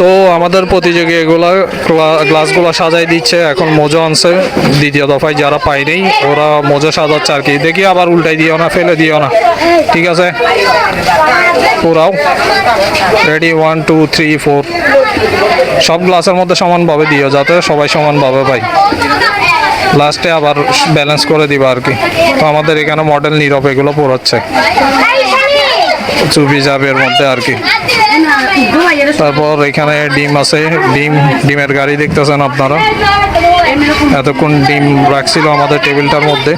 তো আমাদের প্রতিযোগী এগুলা গ্লাসগুলো সাজাই দিচ্ছে এখন মোজো আনছে। দ্বিতীয় দফায় যারা পায়নি ওরা মোজো সাজাচ্ছে আর কি। দেখি আবার উল্টাই দিও না ফেলে দিও না। ঠিক আছে? পুরাও ready one two three four সব গ্লাসের মধ্যে সমানভাবে দিও যাতে সবাই সমানভাবে পাই লাস্টে আবার ব্যালেন্স করে দিবা আর কি। তো আমাদের এখানে মডেল নীরব এগুলো পড়াচ্ছে। চুপি যাবের মধ্যে আর কি। তারপর এখানে ডিম আছে। ডিম, ডিমের গাড়ি দেখতেছেন আপনারা? এতক্ষণ ডিম রাখছিল আমাদের টেবিলটার মধ্যে।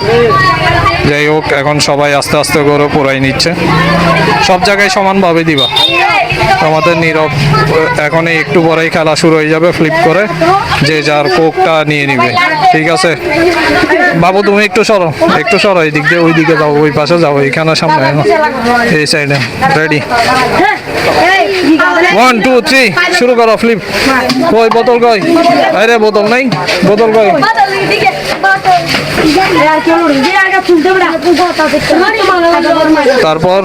যাই হোক, এখন সবাই আস্তে আস্তে করে পোড়াই নিচ্ছে। সব জায়গায় সমানভাবে দিবা। আমাদের নীরব, এখন এই একটু পরেই খেলা শুরু হয়ে যাবে ফ্লিপ করে। যে যার কোকটা নিয়ে নিবে। ঠিক আছে? বাবু, তুমি একটু সরো। একটু সরো এই দিক দিয়ে ওই দিকে যাও, ওই পাশে যাও। এইখানে সামনে, এই সাইডে রেডি ওয়ান টু থ্রি শুরু করো ফ্লিপ কই, বোতল কই? আরে, বোতল নাই। বোতল কই? তারপর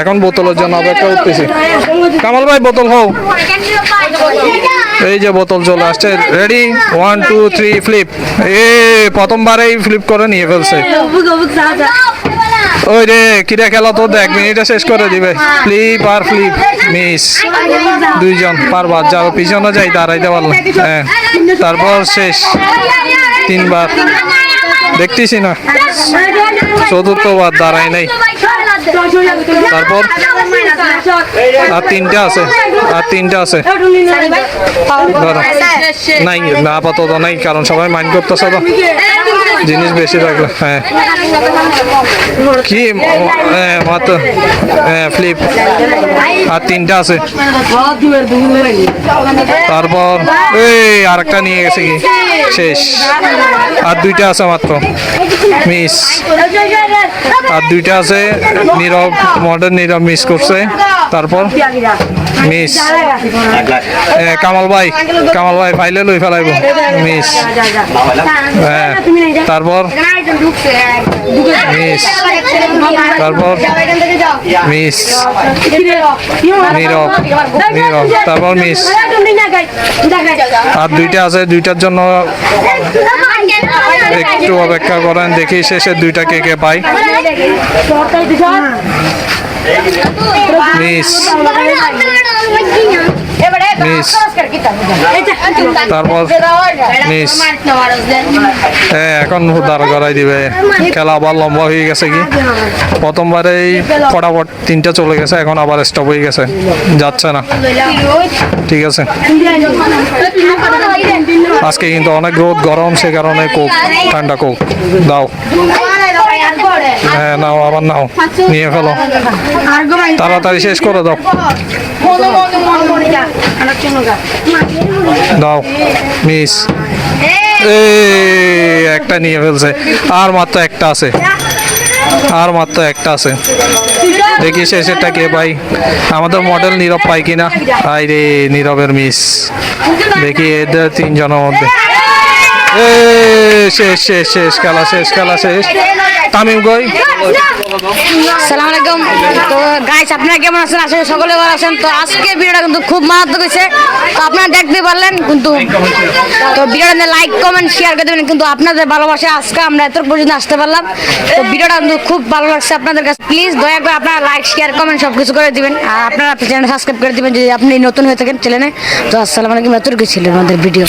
এখন বোতলের জন্য অপেক্ষা করতেছি। কামাল ভাই, বোতল হও এই যে বোতল চলে আসছে। Ready one two three flip এ, প্রথমবারেই ফ্লিপ করে নিয়ে ফেলছে। ওই রে কিরা খেলা তো দেখ মিনিটে শেষ করে দিবে ফ্লিপ আর ফ্লিপ মিস দুইজন পারবার যাও পিছনে যাই দাঁড়াইতে পারলাম হ্যাঁ তারপর শেষ তিনবার। দেখতেছি না। চতুর্থবার দাঁড়াই নাই। তারপর? আর তিনটা আছে। আর তিনটা আছে। নাই, না, আপাতত নাই, কারণ সবাই মাইন্ড করতেছে তো। জিনিস বেশি থাকলে হ্যাঁ। কি মাত্র হ্যাঁ ফ্লিপ আর তিনটা আছে। তারপর, এই, আরেকটা নিয়ে গেছে কি? শেষ। আর দুইটা আছে মাত্র। মিস। আর দুইটা আছে নীরব মডার্ন নীরব মিস করছে। তারপর মিস। কামাল ভাই কামাল ভাই ফাইলে লই ফেলাইব। মিস। হ্যাঁ তারপর মিস। তারপর মিস নীরব নীরব তারপর মিস আর দুইটা আছে, দুইটার জন্য একটু অপেক্ষা করেন, দেখি শেষে দুইটা কে কে পাই মিস মিস তারপর মিস হ্যাঁ এখন দাঁড় দিবে। খেলা আবার লম্বা হয়ে গেছে কি? প্রথমবারেই ফটাফট তিনটা চলে গেছে, এখন আবার স্টপ হয়ে গেছে। যাচ্ছে না। ঠিক আছে। আজকে কিন্তু অনেক রোদ, গরম, সে কারণে কোক ঠান্ডা কোক দাও। হ্যাঁ নাও আবার নাও। নিয়ে ফেলো। তাড়াতাড়ি শেষ করে দাও। দাও। মিস। একটা নিয়ে ফেলছে। আর মাত্র একটা আছে। আর মাত্র একটা আছে। দেখি শেষেরটা কে পাই। আমাদের মডেল নীরব পাই কিনা? আই রে নীরবের মিস। দেখি এদের তিনজনের মধ্যে। শেষ শেষ শেষ, খেলা শেষ খেলা শেষ। তামিম গই সালাম আলাইকুম। তো গাইস আপনারা কেমন আছেন? করি সকলে ভালো আছেন। তো আজকে ভিডিওটা কিন্তু খুব মারাত্মক হয়েছে। তো আপনারা দেখতে পারলেন কিন্তু, তো ভিডিওটা লাইক কমেন্ট শেয়ার করে দেবেন। কিন্তু আপনাদের ভালোবাসা আজকে আমরা এত পর্যন্ত আসতে পারলাম। তো ভিডিওটা কিন্তু খুব ভালো লাগছে আপনাদের কাছে। প্লিজ দয়া করে আপনারা লাইক শেয়ার কমেন্ট সব কিছু করে দিবেন। আর আপনারা চ্যানেল সাবস্ক্রাইব করে দিবেন যদি আপনি নতুন হয়ে থাকেন চ্যানেলে তো আসসালামু আলাইকুম। এতটুকু ছিল আমাদের ভিডিও